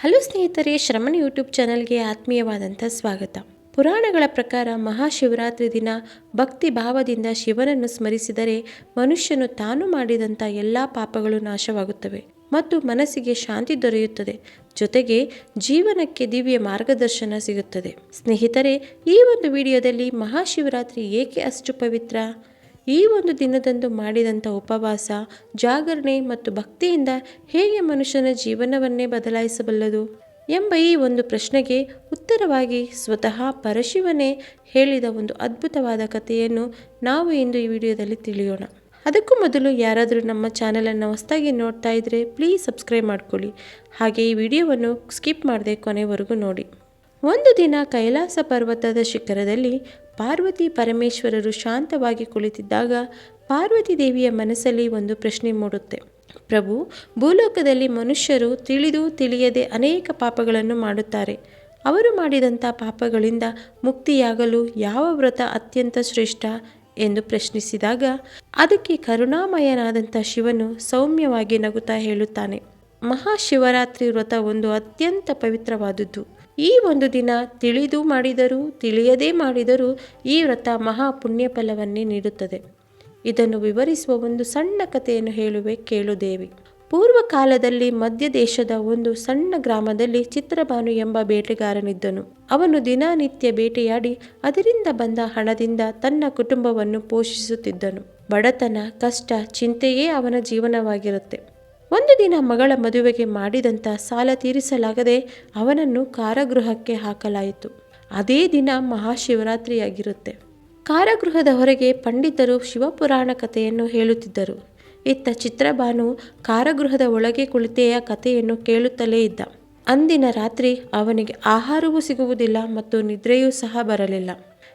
Hello ಸ್ನೇಹಿತರೆ, ಶ್ರಮಣ YouTube ಚಾನಲ್ಗೆ ಆತ್ಮೀಯವಾದಂಥ ಸ್ವಾಗತ. ಪುರಾಣಗಳ ಪ್ರಕಾರ ಮಹಾಶಿವರಾತ್ರಿ ದಿನ ಭಕ್ತಿ ಭಾವದಿಂದ ಶಿವನನ್ನು ಸ್ಮರಿಸಿದರೆ ಮನುಷ್ಯನು ತಾನು ಮಾಡಿದಂಥ ಎಲ್ಲ ಪಾಪಗಳು ನಾಶವಾಗುತ್ತವೆ ಮತ್ತು ಮನಸ್ಸಿಗೆ ಶಾಂತಿ ದೊರೆಯುತ್ತದೆ. ಜೊತೆಗೆ ಜೀವನಕ್ಕೆ ದಿವ್ಯ ಮಾರ್ಗದರ್ಶನ ಸಿಗುತ್ತದೆ. ಸ್ನೇಹಿತರೆ, ಈ ಒಂದು ವಿಡಿಯೋದಲ್ಲಿ ಮಹಾಶಿವರಾತ್ರಿ ಏಕೆ ಅಷ್ಟು ಪವಿತ್ರ? ಈ ಒಂದು ದಿನದಂದು ಮಾಡಿದಂಥ ಉಪವಾಸ, ಜಾಗರಣೆ ಮತ್ತು ಭಕ್ತಿಯಿಂದ ಹೇಗೆ ಮನುಷ್ಯನ ಜೀವನವನ್ನೇ ಬದಲಾಯಿಸಬಲ್ಲದು ಎಂಬ ಈ ಒಂದು ಪ್ರಶ್ನೆಗೆ ಉತ್ತರವಾಗಿ ಸ್ವತಃ ಪರಶಿವನೇ ಹೇಳಿದ ಒಂದು ಅದ್ಭುತವಾದ ಕಥೆಯನ್ನು ನಾವು ಇಂದು ಈ ವಿಡಿಯೋದಲ್ಲಿ ತಿಳಿಯೋಣ. ಅದಕ್ಕೂ ಮೊದಲು ಯಾರಾದರೂ ನಮ್ಮ ಚಾನಲನ್ನು ಹೊಸದಾಗಿ ನೋಡ್ತಾ ಇದ್ದರೆ ಪ್ಲೀಸ್ ಸಬ್ಸ್ಕ್ರೈಬ್ ಮಾಡ್ಕೊಳ್ಳಿ. ಹಾಗೆ ಈ ವಿಡಿಯೋವನ್ನು ಸ್ಕಿಪ್ ಮಾಡದೆ ಕೊನೆವರೆಗೂ ನೋಡಿ. ಒಂದು ದಿನ ಕೈಲಾಸ ಪರ್ವತದ ಶಿಖರದಲ್ಲಿ ಪಾರ್ವತಿ ಪರಮೇಶ್ವರರು ಶಾಂತವಾಗಿ ಕುಳಿತಿದ್ದಾಗ ಪಾರ್ವತಿ ದೇವಿಯ ಮನಸ್ಸಲ್ಲಿ ಒಂದು ಪ್ರಶ್ನೆ ಮೂಡುತ್ತೆ. ಪ್ರಭು, ಭೂಲೋಕದಲ್ಲಿ ಮನುಷ್ಯರು ತಿಳಿದು ತಿಳಿಯದೆ ಅನೇಕ ಪಾಪಗಳನ್ನು ಮಾಡುತ್ತಾರೆ. ಅವರು ಮಾಡಿದಂಥ ಪಾಪಗಳಿಂದ ಮುಕ್ತಿಯಾಗಲು ಯಾವ ವ್ರತ ಅತ್ಯಂತ ಶ್ರೇಷ್ಠ ಎಂದು ಪ್ರಶ್ನಿಸಿದಾಗ ಅದಕ್ಕೆ ಕರುಣಾಮಯನಾದಂಥ ಶಿವನು ಸೌಮ್ಯವಾಗಿ ನಗುತ್ತಾ ಹೇಳುತ್ತಾನೆ. ಮಹಾಶಿವರಾತ್ರಿ ವ್ರತ ಒಂದು ಅತ್ಯಂತ ಪವಿತ್ರವಾದುದು ಈ ಒಂದು ದಿನ ತಿಳಿದು ಮಾಡಿದರೂ, ತಿಳಿಯದೇ ಮಾಡಿದರೂ ಈ ವ್ರತ ಮಹಾ ಪುಣ್ಯ ಫಲವನ್ನೇ ನೀಡುತ್ತದೆ. ಇದನ್ನು ವಿವರಿಸುವ ಒಂದು ಸಣ್ಣ ಕಥೆಯನ್ನು ಹೇಳುವೆ ಕೇಳುದೇವಿ ಪೂರ್ವ ಕಾಲದಲ್ಲಿ ಮಧ್ಯ ದೇಶದ ಒಂದು ಸಣ್ಣ ಗ್ರಾಮದಲ್ಲಿ ಚಿತ್ರಭಾನು ಎಂಬ ಬೇಟೆಗಾರನಿದ್ದನು. ಅವನು ದಿನನಿತ್ಯ ಬೇಟೆಯಾಡಿ ಅದರಿಂದ ಬಂದ ಹಣದಿಂದ ತನ್ನ ಕುಟುಂಬವನ್ನು ಪೋಷಿಸುತ್ತಿದ್ದನು. ಬಡತನ, ಕಷ್ಟ, ಚಿಂತೆಯೇ ಅವನ ಜೀವನವಾಗಿರುತ್ತೆ. ಒಂದು ದಿನ ಮಗಳ ಮದುವೆಗೆ ಮಾಡಿದಂಥ ಸಾಲ ತೀರಿಸಲಾಗದೆ ಅವನನ್ನು ಕಾರಾಗೃಹಕ್ಕೆ ಹಾಕಲಾಯಿತು. ಅದೇ ದಿನ ಮಹಾಶಿವರಾತ್ರಿಯಾಗಿರುತ್ತೆ. ಕಾರಾಗೃಹದ ಹೊರಗೆ ಪಂಡಿತರು ಶಿವಪುರಾಣ ಕಥೆಯನ್ನು ಹೇಳುತ್ತಿದ್ದರು. ಇತ್ತ ಚಿತ್ರಭಾನು ಕಾರಾಗೃಹದ ಒಳಗೆ ಕುಳಿತೆಯ ಕಥೆಯನ್ನು ಕೇಳುತ್ತಲೇ ಇದ್ದ. ಅಂದಿನ ರಾತ್ರಿ ಅವನಿಗೆ ಆಹಾರವೂ ಸಿಗುವುದಿಲ್ಲ ಮತ್ತು ನಿದ್ರೆಯೂ ಸಹ ಬರಲಿಲ್ಲ.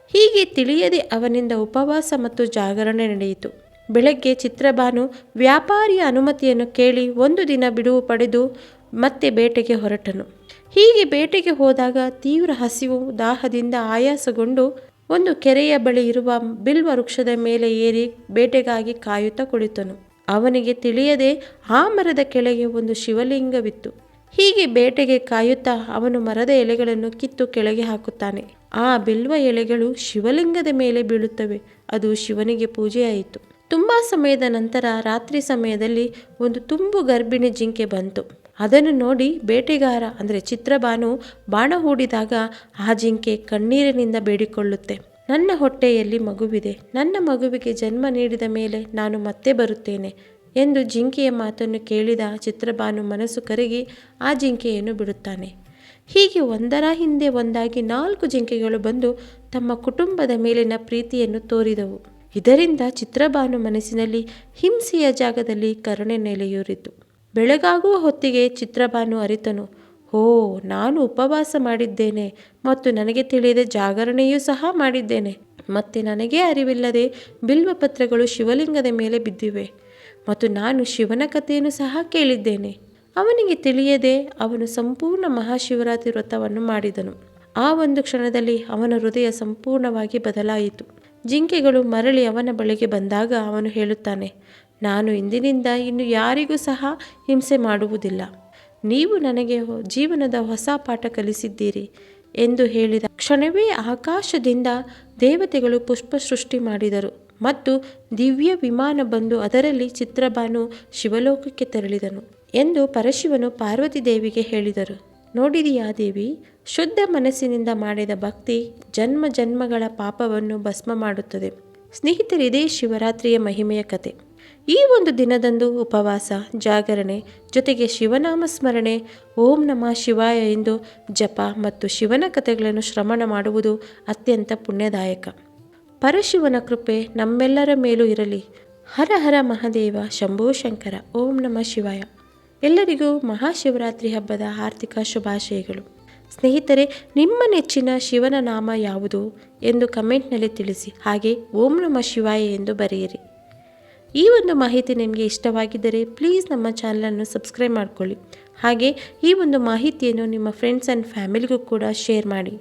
ಹೀಗೆ ತಿಳಿಯದೆ ಅವನಿಂದ ಉಪವಾಸ ಮತ್ತು ಜಾಗರಣೆ ನಡೆಯಿತು. ಬೆಳಗ್ಗೆ ಚಿತ್ರಭಾನು ವ್ಯಾಪಾರಿಯ ಅನುಮತಿಯನ್ನು ಕೇಳಿ ಒಂದು ದಿನ ಬಿಡುವು ಪಡೆದು ಮತ್ತೆ ಬೇಟೆಗೆ ಹೊರಟನು. ಹೀಗೆ ಬೇಟೆಗೆ ಹೋದಾಗ ತೀವ್ರ ಹಸಿವು, ದಾಹದಿಂದ ಆಯಾಸಗೊಂಡು ಒಂದು ಕೆರೆಯ ಬಳಿ ಇರುವ ಬಿಲ್ವ ವೃಕ್ಷದ ಮೇಲೆ ಏರಿ ಬೇಟೆಗಾಗಿ ಕಾಯುತ್ತಾ ಕುಳಿತನು. ಅವನಿಗೆ ತಿಳಿಯದೆ ಆ ಮರದ ಕೆಳಗೆ ಒಂದು ಶಿವಲಿಂಗವಿತ್ತು. ಹೀಗೆ ಬೇಟೆಗೆ ಕಾಯುತ್ತಾ ಅವನು ಮರದ ಎಲೆಗಳನ್ನು ಕಿತ್ತು ಕೆಳಗೆ ಹಾಕುತ್ತಾನೆ. ಆ ಬಿಲ್ವ ಎಲೆಗಳು ಶಿವಲಿಂಗದ ಮೇಲೆ ಬೀಳುತ್ತವೆ. ಅದು ಶಿವನಿಗೆ ಪೂಜೆಯಾಯಿತು. ತುಂಬ ಸಮಯದ ನಂತರ ರಾತ್ರಿ ಸಮಯದಲ್ಲಿ ಒಂದು ತುಂಬು ಗರ್ಭಿಣಿ ಜಿಂಕೆ ಬಂತು. ಅದನ್ನು ನೋಡಿ ಬೇಟೆಗಾರ ಅಂದರೆ ಚಿತ್ರಬಾನು ಬಾಣ ಹೂಡಿದಾಗ ಆ ಜಿಂಕೆ ಕಣ್ಣೀರಿನಿಂದ ಬೇಡಿಕೊಳ್ಳುತ್ತೆ. ನನ್ನ ಹೊಟ್ಟೆಯಲ್ಲಿ ಮಗುವಿದೆ. ನನ್ನ ಮಗುವಿಗೆ ಜನ್ಮ ನೀಡಿದ ಮೇಲೆ ನಾನು ಮತ್ತೆ ಬರುತ್ತೇನೆ ಎಂದು ಜಿಂಕೆಯ ಮಾತನ್ನು ಕೇಳಿದ ಚಿತ್ರಬಾನು ಮನಸ್ಸು ಕರಗಿ ಆ ಜಿಂಕೆಯನ್ನು ಬಿಡುತ್ತಾನೆ. ಹೀಗೆ ಒಂದರ ಹಿಂದೆ ಒಂದಾಗಿ ನಾಲ್ಕು ಜಿಂಕೆಗಳು ಬಂದು ತಮ್ಮ ಕುಟುಂಬದ ಮೇಲಿನ ಪ್ರೀತಿಯನ್ನು ತೋರಿದವು. ಇದರಿಂದ ಚಿತ್ರಭಾನು ಮನಸ್ಸಿನಲ್ಲಿ ಹಿಂಸೆಯ ಜಾಗದಲ್ಲಿ ಕರುಣೆ ನೆಲೆಯೂರಿತು. ಬೆಳಗಾಗುವ ಹೊತ್ತಿಗೆ ಚಿತ್ರಭಾನು ಅರಿತನು ಓ ನಾನು ಉಪವಾಸ ಮಾಡಿದ್ದೇನೆ ಮತ್ತು ನನಗೆ ತಿಳಿಯದ ಜಾಗರಣೆಯೂ ಸಹ ಮಾಡಿದ್ದೇನೆ. ಮತ್ತೆ ನನಗೆ ಅರಿವಿಲ್ಲದೆ ಬಿಲ್ವಪತ್ರಗಳು ಶಿವಲಿಂಗದ ಮೇಲೆ ಬಿದ್ದಿವೆ ಮತ್ತು ನಾನು ಶಿವನ ಕಥೆಯನ್ನು ಸಹ ಕೇಳಿದ್ದೇನೆ. ಅವನಿಗೆ ತಿಳಿಯದೆ ಅವನು ಸಂಪೂರ್ಣ ಮಹಾಶಿವರಾತ್ರಿ ವ್ರತವನ್ನು ಮಾಡಿದನು. ಆ ಒಂದು ಕ್ಷಣದಲ್ಲಿ ಅವನ ಹೃದಯ ಸಂಪೂರ್ಣವಾಗಿ ಬದಲಾಯಿತು. ಜಿಂಕೆಗಳು ಮರಳಿ ಅವನ ಬಳಿಗೆ ಬಂದಾಗ ಅವನು ಹೇಳುತ್ತಾನೆ, ನಾನು ಇಂದಿನಿಂದ ಇನ್ನು ಯಾರಿಗೂ ಸಹ ಹಿಂಸೆ ಮಾಡುವುದಿಲ್ಲ. ನೀವು ನನಗೆ ಜೀವನದ ಹೊಸ ಪಾಠ ಕಲಿಸಿದ್ದೀರಿ ಎಂದು ಹೇಳಿದ ಕ್ಷಣವೇ ಆಕಾಶದಿಂದ ದೇವತೆಗಳು ಪುಷ್ಪ ಸೃಷ್ಟಿ ಮಾಡಿದರು ಮತ್ತು ದಿವ್ಯ ವಿಮಾನ ಬಂದು ಅದರಲ್ಲಿ ಚಿತ್ರಭಾನು ಶಿವಲೋಕಕ್ಕೆ ತೆರಳಿದನು ಎಂದು ಪರಶಿವನು ಪಾರ್ವತಿ ದೇವಿಗೆ ಹೇಳಿದರು. ನೋಡಿದೆಯಾ ದೇವಿ? ಶುದ್ಧ ಮನಸ್ಸಿನಿಂದ ಮಾಡಿದ ಭಕ್ತಿ ಜನ್ಮ ಜನ್ಮಗಳ ಪಾಪವನ್ನು ಭಸ್ಮ ಮಾಡುತ್ತದೆ. ಸ್ನೇಹಿತರಿದೇ ಶಿವರಾತ್ರಿಯ ಮಹಿಮೆಯ ಕತೆ. ಈ ಒಂದು ದಿನದಂದು ಉಪವಾಸ, ಜಾಗರಣೆ, ಜೊತೆಗೆ ಶಿವನಾಮ ಸ್ಮರಣೆ, ಓಂ ನಮಃ ಶಿವಾಯ ಎಂದು ಜಪ ಮತ್ತು ಶಿವನ ಕಥೆಗಳನ್ನು ಶ್ರಮಣ ಮಾಡುವುದು ಅತ್ಯಂತ ಪುಣ್ಯದಾಯಕ. ಪರಶಿವನ ಕೃಪೆ ನಮ್ಮೆಲ್ಲರ ಮೇಲೂ ಇರಲಿ. ಹರ ಹರ ಮಹಾದೇವ, ಶಂಭೋ ಶಂಕರ, ಓಂ ನಮಃ ಶಿವಾಯ. ಎಲ್ಲರಿಗೂ ಮಹಾಶಿವರಾತ್ರಿ ಹಬ್ಬದ ಆರ್ಥಿಕ ಶುಭಾಶಯಗಳು. ಸ್ನೇಹಿತರೆ, ನಿಮ್ಮ ನೆಚ್ಚಿನ ಶಿವನ ನಾಮ ಯಾವುದು ಎಂದು ಕಮೆಂಟ್ನಲ್ಲಿ ತಿಳಿಸಿ. ಹಾಗೆ ಓಂ ನಮ ಶಿವಾಯ ಎಂದು ಬರೆಯಿರಿ. ಈ ಒಂದು ಮಾಹಿತಿ ನಿಮಗೆ ಇಷ್ಟವಾಗಿದ್ದರೆ ಪ್ಲೀಸ್ ನಮ್ಮ ಚಾನಲನ್ನು ಸಬ್ಸ್ಕ್ರೈಬ್ ಮಾಡಿಕೊಳ್ಳಿ. ಹಾಗೆ ಈ ಒಂದು ಮಾಹಿತಿಯನ್ನು ನಿಮ್ಮ ಫ್ರೆಂಡ್ಸ್ ಆ್ಯಂಡ್ ಫ್ಯಾಮಿಲಿಗೂ ಕೂಡ ಶೇರ್ ಮಾಡಿ.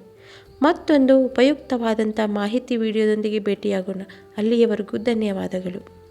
ಮತ್ತೊಂದು ಉಪಯುಕ್ತವಾದಂಥ ಮಾಹಿತಿ ವಿಡಿಯೋದೊಂದಿಗೆ ಭೇಟಿಯಾಗೋಣ. ಅಲ್ಲಿಯವರೆಗೂ ಧನ್ಯವಾದಗಳು.